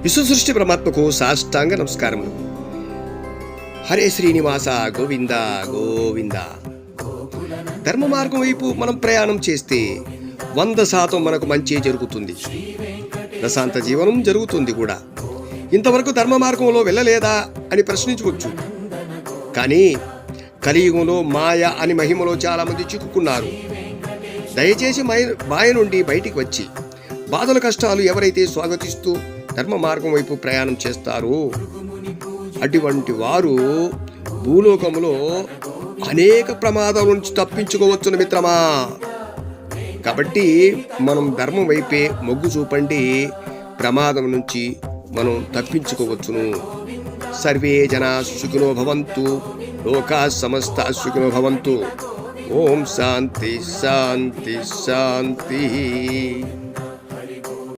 విశ్వసృష్టి పరమాత్మకు సాష్టాంగ నమస్కారములు. హరే శ్రీనివాస గోవింద గోవింద. ధర్మ మార్గం వైపు మనం ప్రయాణం చేస్తే వంద శాతం మనకు మంచి జరుగుతుంది. ప్రశాంత జీవనం జరుగుతుంది కూడా. ఇంతవరకు ధర్మ మార్గంలో వెళ్ళలేదా అని ప్రశ్నించవచ్చు. కానీ కలియుగంలో మాయ అని మహిమలో చాలామంది చిక్కుకున్నారు. దయచేసి మాయ మాయ నుండి బయటికి వచ్చి బాధల కష్టాలు ఎవరైతే స్వాగతిస్తూ ధర్మ మార్గం వైపు ప్రయాణం చేస్తారు. అటువంటి వారు భూలోకములో అనేక ప్రమాదాల నుంచి తప్పించుకోవచ్చును మిత్రమా. కాబట్టి మనం ధర్మం వైపే మొగ్గు చూపండి. ప్రమాదం నుంచి మనం తప్పించుకోవచ్చును. సర్వే జనా సుఖినో భవంతు. లోకా సమస్త సుఖినో భవంతు. ఓం శాంతి శాంతి శాంతి.